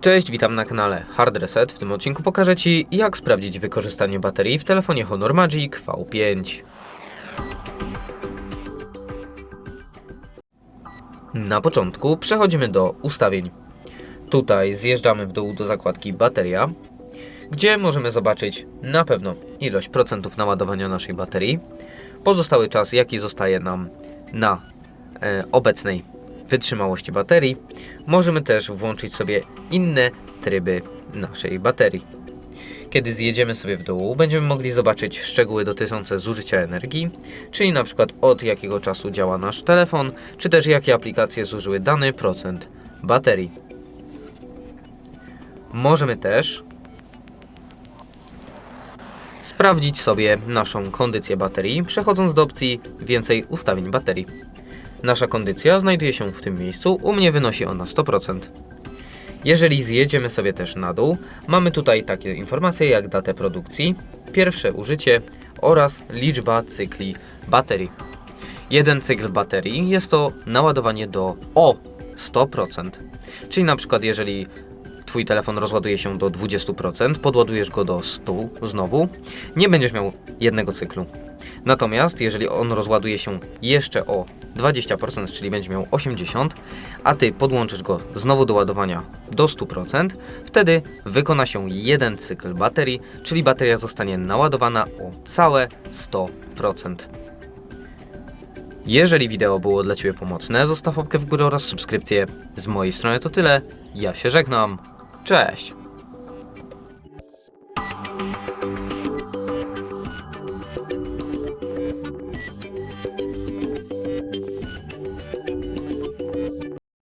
Cześć, witam na kanale Hard Reset. W tym odcinku pokażę Ci, jak sprawdzić wykorzystanie baterii w telefonie Honor Magic V5. Na początku przechodzimy do ustawień. Tutaj zjeżdżamy w dół do zakładki bateria, gdzie możemy zobaczyć na pewno ilość procentów naładowania naszej baterii, pozostały czas jaki zostaje nam na e, obecnej wytrzymałości baterii. Możemy też włączyć sobie inne tryby naszej baterii. Kiedy zjedziemy sobie w dół, będziemy mogli zobaczyć szczegóły dotyczące zużycia energii, czyli na przykład od jakiego czasu działa nasz telefon, czy też jakie aplikacje zużyły dany procent baterii. Możemy też sprawdzić sobie naszą kondycję baterii, przechodząc do opcji więcej ustawień baterii. Nasza kondycja znajduje się w tym miejscu, u mnie wynosi ona 100%. Jeżeli zjedziemy sobie też na dół, mamy tutaj takie informacje jak datę produkcji, pierwsze użycie oraz liczba cykli baterii. Jeden cykl baterii jest to naładowanie do o 100%. Czyli na przykład jeżeli Twój telefon rozładuje się do 20%, podładujesz go do 100 znowu, nie będziesz miał jednego cyklu. Natomiast jeżeli on rozładuje się jeszcze o 20%, czyli będzie miał 80%, a Ty podłączysz go znowu do ładowania do 100%, wtedy wykona się jeden cykl baterii, czyli bateria zostanie naładowana o całe 100%. Jeżeli wideo było dla Ciebie pomocne, zostaw łapkę w górę oraz subskrypcję. Z mojej strony to tyle. Ja się żegnam. Cześć!